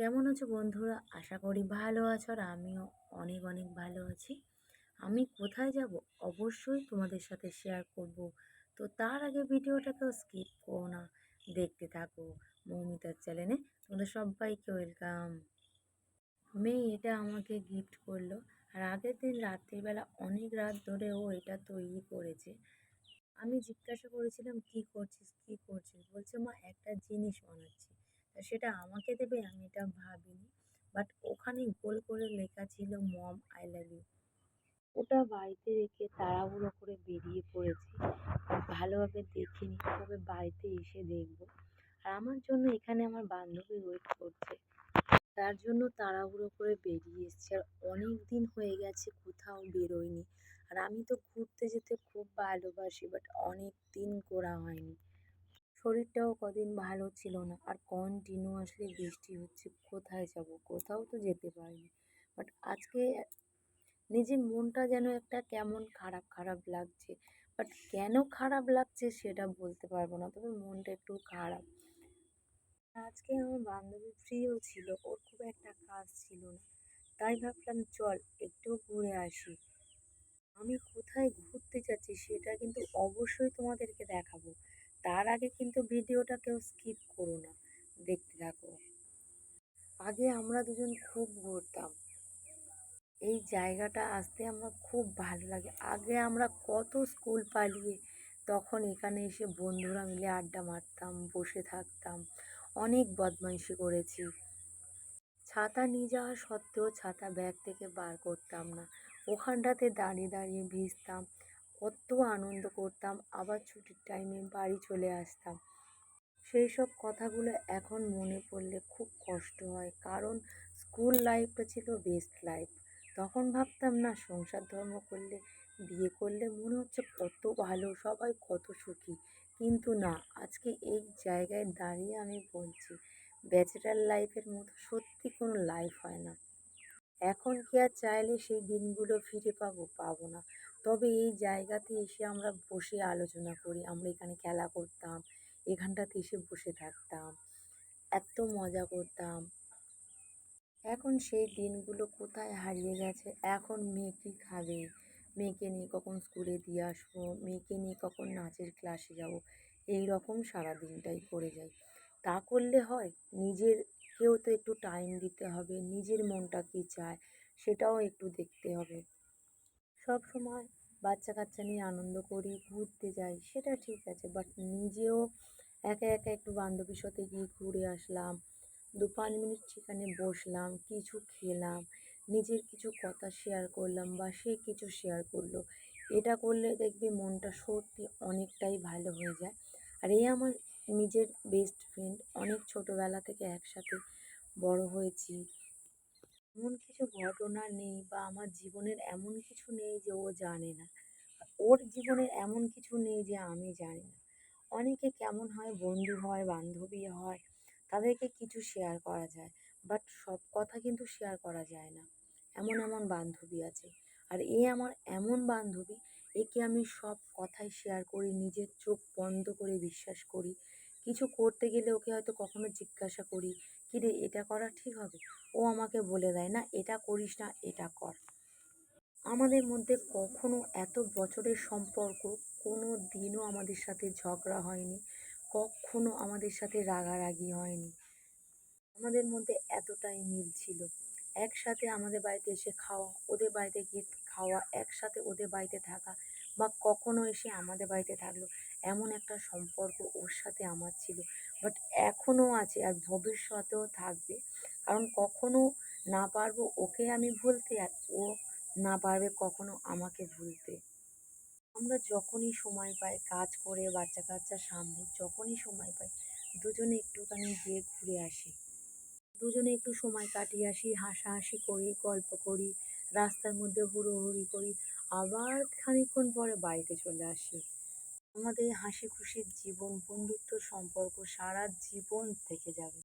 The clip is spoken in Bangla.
কেমন আছো বন্ধুরা? আশা করি ভালো আছো আর আমিও অনেক অনেক ভালো আছি। আমি কোথায় যাব? অবশ্যই তোমাদের সাথে শেয়ার করব। তো তার আগে ভিডিওটাকে স্কিপ করো না। দেখতে থাকো মৌমিতার চ্যানেলে তোমাদের সবাইকে ওয়েলকাম মেয়ে এটা আমাকে গিফট করল। আর আগের দিন রাত্রিবেলা অনেক রাত ধরে ও এটা তৈরি করেছে। আমি জিজ্ঞাসা করেছিলাম, কি করছিস? কি করছিস? বলছে, মা, একটা জিনিস বানাচ্ছি। সেটা আমাকে দেবে আমি এটা ভাবিনি। বাট ওখানে গোল করে লেখা ছিল মম আই লাভ ইউ ওটা বাড়িতে রেখে তাড়াহুড়ো করে বেরিয়ে পড়েছি। ভালোভাবে দেখিনি তবে বাড়িতে এসে দেখব। আর আমার জন্য এখানে আমার বান্ধবী ওয়েট করছে। তার জন্য তাড়াহুড়ো করে বেরিয়ে এসেছি। আর অনেক দিন হয়ে গেছে, কোথাও বেরোয়নি। আর আমি তো ঘুরতে যেতে খুব ভালোবাসি বাট অনেক দিন ঘোরা হয়নি। শরীরটাও কদিন ভালো ছিল না। আর কন্টিনিউ আসলে বৃষ্টি হচ্ছে, কোথায় যাব? কোথাও তো যেতে পারিনি। বাট আজকে নিজের মনটা যেন একটা কেমন খারাপ খারাপ লাগছে। বাট কেন খারাপ লাগছে সেটা বলতে পারব না, তবে মনটা একটু খারাপ। আজকে আমার বান্ধবী ফ্রিও ছিল, ওর খুব একটা কাজ ছিল না। তাই ভাবলাম, চল, একটু ঘুরে আসি। আমি কোথায় ঘুরতে যাচ্ছি সেটা কিন্তু অবশ্যই তোমাদেরকে দেখাবো। তার আগে কিন্তু ভিডিওটা কেউ স্কিপ করো না। দেখতে থাকো। আগে আমরা দুজন খুব ঘুরতাম। এই জায়গাটা আসতে আমার খুব ভালো লাগে। আগে আমরা কত স্কুল পালিয়ে তখন এখানে এসে বন্ধুরা মিলে আড্ডা মারতাম, বসে থাকতাম। অনেক বদমাইশি করেছি। ছাতা নিয়ে যাওয়া সত্ত্বেও ছাতা ব্যাগ থেকে বার করতাম না। ওখানটাতে দাঁড়িয়ে দাঁড়িয়ে ভিজতাম। কত আনন্দ করতাম, আবার ছুটির টাইমে বাড়ি চলে আসতাম। সেই সব কথাগুলো এখন মনে পড়লে খুব কষ্ট হয়, কারণ স্কুল লাইফটা ছিল বেস্ট লাইফ তখন ভাবতাম, না, সংসার ধর্ম করলে, বিয়ে করলে মনে হচ্ছে কত ভালো, সবাই কত সুখী। কিন্তু না, আজকে এই জায়গায় দাঁড়িয়ে আমি বলছি ব্যাচেলার লাইফের মতো সত্যি কোনো লাইফ হয় না। এখন কি আর চাইলে সেই দিনগুলো ফিরে পাবো? পাবো না। তবে এই জায়গাতে এসে আমরা বসে আলোচনা করি, আমরা এখানে খেলা করতাম, এখানটাতে এসে বসে থাকতাম এত মজা করতাম। এখন সেই দিনগুলো কোথায় হারিয়ে গেছে? এখন মেয়ে কী খাবে? মেয়েকে নিয়ে কখন স্কুলে দিয়ে আসব? মেয়েকে নিয়ে কখন নাচের ক্লাসে যাব? এই রকম সারা দিনটাই করে যাই তা করলে হয়? নিজের কেউ তো একটু টাইম দিতে হবে, নিজের মনটা কী চায়, সেটাও একটু দেখতে হবে। সব সময় বাচ্চা কাচ্চা নিয়ে আনন্দ করি, ঘুরতে যাই, সেটা ঠিক আছে। বাট নিজেও একা একা একটু বান্ধবীর সাথে গিয়ে ঘুরে আসলাম, দু পাঁচ মিনিট সেখানে বসলাম, কিছু খেলাম, নিজের কিছু কথা শেয়ার করলাম বা সে কিছু শেয়ার করল। এটা করলে দেখবি মনটা সত্যি অনেকটাই ভালো হয়ে যায়। আর এই আমার নিজের বেস্ট ফ্রেন্ড অনেক ছোটোবেলা থেকে একসাথে বড় হয়েছি। এমন কিছু ঘটনা নেই বা আমার জীবনের এমন কিছু নেই যে ও জানে না। ওর জীবনের এমন কিছু নেই যে আমি জানি না। অনেকে কেমন হয়, বন্ধু হয়, বান্ধবী হয়, তাদেরকে কিছু শেয়ার করা যায় বাট সব কথা কিন্তু শেয়ার করা যায় না। এমন এমন বান্ধবী আছে। আর এ আমার এমন বান্ধবী, একে আমি সব কথাই শেয়ার করি, নিজের চোখ বন্ধ করে বিশ্বাস করি। কিছু করতে গেলে ওকে হয়তো কখনো জিজ্ঞাসা করি কী রে, এটা করা ঠিক হবে? ও আমাকে বলে দেয়, না, এটা করিস না, এটা কর। আমাদের মধ্যে কখনো এত বছরের সম্পর্ক, কোনো দিনও আমাদের সাথে ঝগড়া হয়নি, কখনো আমাদের সাথে রাগারাগি হয়নি। আমাদের মধ্যে এতটাই মিল ছিল। একসাথে আমাদের বাড়িতে এসে খাওয়া, ওদের বাড়িতে গিয়ে খাওয়া, একসাথে ওদের বাড়িতে থাকা বা কখনো এসে আমাদের বাড়িতে থাকল। এমন একটা সম্পর্ক ওর সাথে আমার ছিল। বাট এখনও আছে আর ভবিষ্যতেও থাকবে। কারণ কখনো না পারব ওকে আমি ভুলতে আর ও না পারবে কখনো আমাকে ভুলতে। আমরা যখনই সময় পাই কাজ করে বাচ্চা কাচ্চা সামনে যখনই সময় পাই দুজনে একটুখানি গিয়ে ঘুরে আসি। দুজনে একটু সময় কাটিয়ে আসি, হাসাহাসি করি, গল্প করি, রাস্তার মধ্যে হুড়োহুড়ি করি। আবার খানিকক্ষণ পরে বাড়িতে চলে আসি। আমাদের হাসি খুশির জীবন বন্ধুত্ব সম্পর্ক সারা জীবন থেকে যাবে।